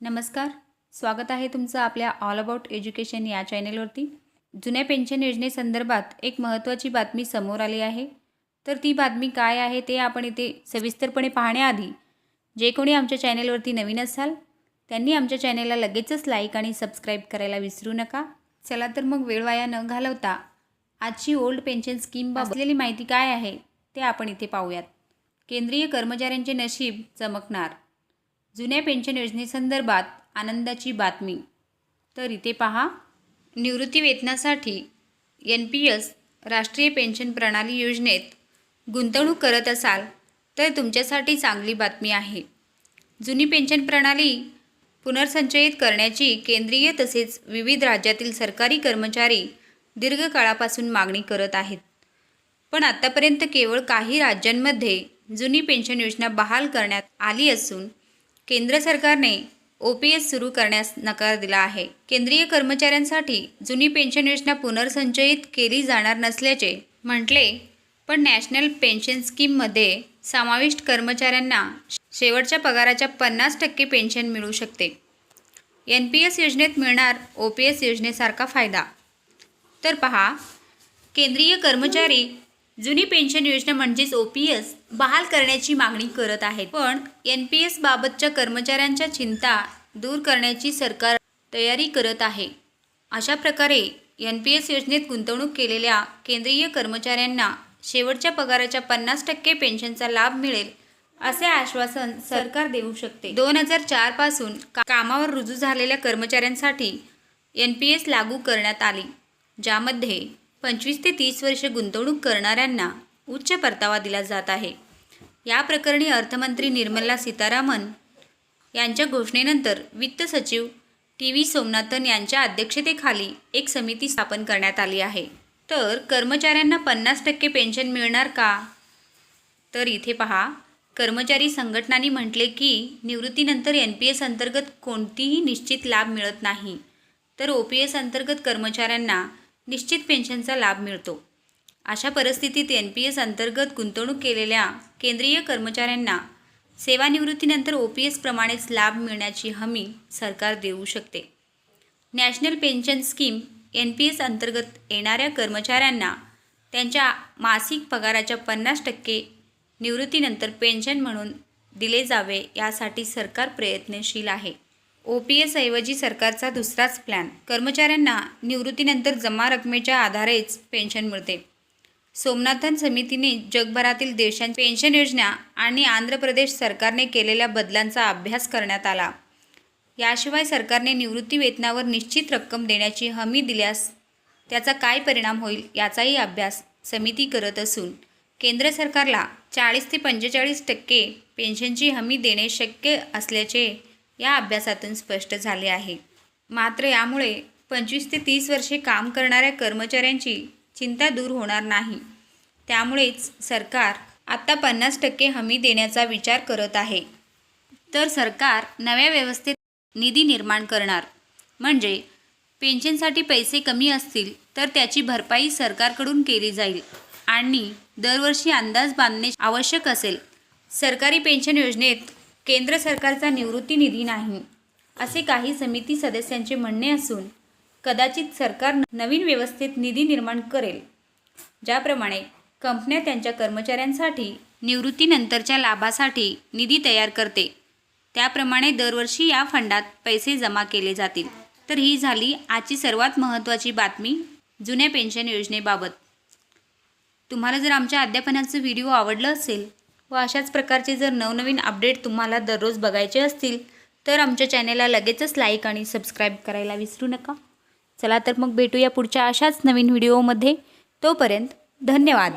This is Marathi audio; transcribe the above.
नमस्कार. स्वागत आहे तुमचं आपल्या ऑल अबाउट एज्युकेशन या चॅनेलवरती जुन्या पेन्शन योजनेसंदर्भात एक महत्त्वाची बातमी समोर आली आहे. तर ती बातमी काय आहे ते आपण इथे सविस्तरपणे पाहण्याआधी जे कोणी आमच्या चॅनेलवरती नवीन असाल त्यांनी आमच्या चॅनेलला लगेचच लाईक आणि सबस्क्राईब करायला विसरू नका. चला तर मग वेळ वाया न घालवता आजची ओल्ड पेन्शन स्कीम असलेली माहिती काय आहे ते आपण इथे पाहूयात. केंद्रीय कर्मचाऱ्यांचे नशीब चमकणार. जुन्या पेन्शन योजनेसंदर्भात आनंदाची बातमी. तर इथे पहा. निवृत्तीवेतनासाठी एन पी एस राष्ट्रीय पेन्शन प्रणाली योजनेत गुंतवणूक करत असाल तर तुमच्यासाठी चांगली बातमी आहे. जुनी पेन्शन प्रणाली पुनर्संचयित करण्याची केंद्रीय तसेच विविध राज्यातील सरकारी कर्मचारी दीर्घकाळापासून मागणी करत आहेत. पण आत्तापर्यंत केवळ काही राज्यांमध्ये जुनी पेन्शन योजना बहाल करण्यात आली असून केंद्र सरकारने ओ पी एस सुरू करण्यास नकार दिला आहे. केंद्रीय कर्मचाऱ्यांसाठी जुनी पेन्शन योजना पुनर्संचयित केली जाणार नसल्याचे म्हटले पण नॅशनल पेन्शन स्कीममध्ये समाविष्ट कर्मचाऱ्यांना शेवटच्या पगाराच्या पन्नास टक्के पेन्शन मिळू शकते. एन पी एस योजनेत मिळणार ओ पी एस योजनेसारखा फायदा. तर पहा केंद्रीय कर्मचारी जुनी पेन्शन योजना म्हणजेच ओ पी एस बहाल करण्याची मागणी करत आहेत. पण एन पी एस बाबतच्या कर्मचाऱ्यांच्या चिंता दूर करण्याची सरकार तयारी करत आहे. अशा प्रकारे एन पी एस योजनेत गुंतवणूक केलेल्या केंद्रीय कर्मचाऱ्यांना शेवटच्या पगाराच्या पन्नास टक्के पेन्शनचा लाभ मिळेल असे आश्वासन सरकार देऊ शकते. दोन हजार चारपासून कामावर रुजू झालेल्या कर्मचाऱ्यांसाठी एन पी एस लागू करण्यात आली ज्यामध्ये पंचवीस ते तीस वर्षे गुंतवणूक करणाऱ्यांना उच्च परतावा दिला जात आहे. या प्रकरणी अर्थमंत्री निर्मला सीतारामन यांच्या घोषणेनंतर वित्त सचिव टी व्ही सोमनाथन यांच्या अध्यक्षतेखाली एक समिती स्थापन करण्यात आली आहे. तर कर्मचाऱ्यांना पन्नास टक्के पेन्शन मिळणार का? तर इथे पहा कर्मचारी संघटनांनी म्हटले की निवृत्तीनंतर एन पी एस अंतर्गत कोणतीही निश्चित लाभ मिळत नाही. तर ओ पी एस अंतर्गत कर्मचाऱ्यांना निश्चित पेन्शनचा लाभ मिळतो. अशा परिस्थितीत एन पी एस अंतर्गत गुंतवणूक केलेल्या केंद्रीय कर्मचाऱ्यांना सेवानिवृत्तीनंतर ओ पी एस प्रमाणेच लाभ मिळण्याची हमी सरकार देऊ शकते. National pension scheme N P S अंतर्गत येणाऱ्या कर्मचाऱ्यांना त्यांच्या मासिक पगाराच्या पन्नास टक्के निवृत्तीनंतर पेन्शन म्हणून दिले जावे यासाठी सरकार प्रयत्नशील आहे. ओ पी एस ऐवजी सरकारचा दुसराच प्लॅन कर्मचाऱ्यांना निवृत्तीनंतर जमा रकमेच्या आधारेच पेन्शन मिळते. सोमनाथन समितीने जगभरातील देशांच्या पेन्शन योजना आणि आंध्र प्रदेश सरकारने केलेल्या बदलांचा अभ्यास करण्यात आला. याशिवाय सरकारने निवृत्ती वेतनावर निश्चित रक्कम देण्याची हमी दिल्यास त्याचा काय परिणाम होईल याचाही अभ्यास समिती करत असून केंद्र सरकारला चाळीस ते पंचेचाळीस टक्के पेन्शनची हमी देणे शक्य असल्याचे या अभ्यासातून स्पष्ट झाले आहे. मात्र यामुळे पंचवीस ते तीस वर्षे काम करणाऱ्या कर्मचाऱ्यांची चिंता दूर होणार नाही. त्यामुळेच सरकार आत्ता पन्नास टक्के हमी देण्याचा विचार करत आहे. तर सरकार नव्या व्यवस्थेत निधी निर्माण करणार. म्हणजे पेन्शनसाठी पैसे कमी असतील तर त्याची भरपाई सरकारकडून केली जाईल आणि दरवर्षी अंदाज बांधणे आवश्यक असेल. सरकारी पेन्शन योजनेत केंद्र सरकारचा निवृत्ती निधी नाही असे काही समिती सदस्यांचे म्हणणे असून कदाचित सरकार नवीन व्यवस्थेत निधी निर्माण करेल ज्याप्रमाणे कंपन्या त्यांच्या कर्मचाऱ्यांसाठी निवृत्तीनंतरच्या लाभासाठी निधी तयार करते. त्याप्रमाणे दरवर्षी या फंडात पैसे जमा केले जातील. तर ही झाली आजची सर्वात महत्त्वाची बातमी जुन्या पेन्शन योजनेबाबत. तुम्हाला जर आमच्या अध्यापनाचं व्हिडिओ आवडलं असेल व अशाच प्रकारचे जर नवनवीन अपडेट तुम्हाला दररोज बघायचे असतील तर आमच्या चॅनेलला लगेचच लाईक आणि सबस्क्राईब करायला विसरू नका. चला तर मग भेटूया पुढच्या अशाच नवीन व्हिडिओमध्ये तोपर्यंत धन्यवाद.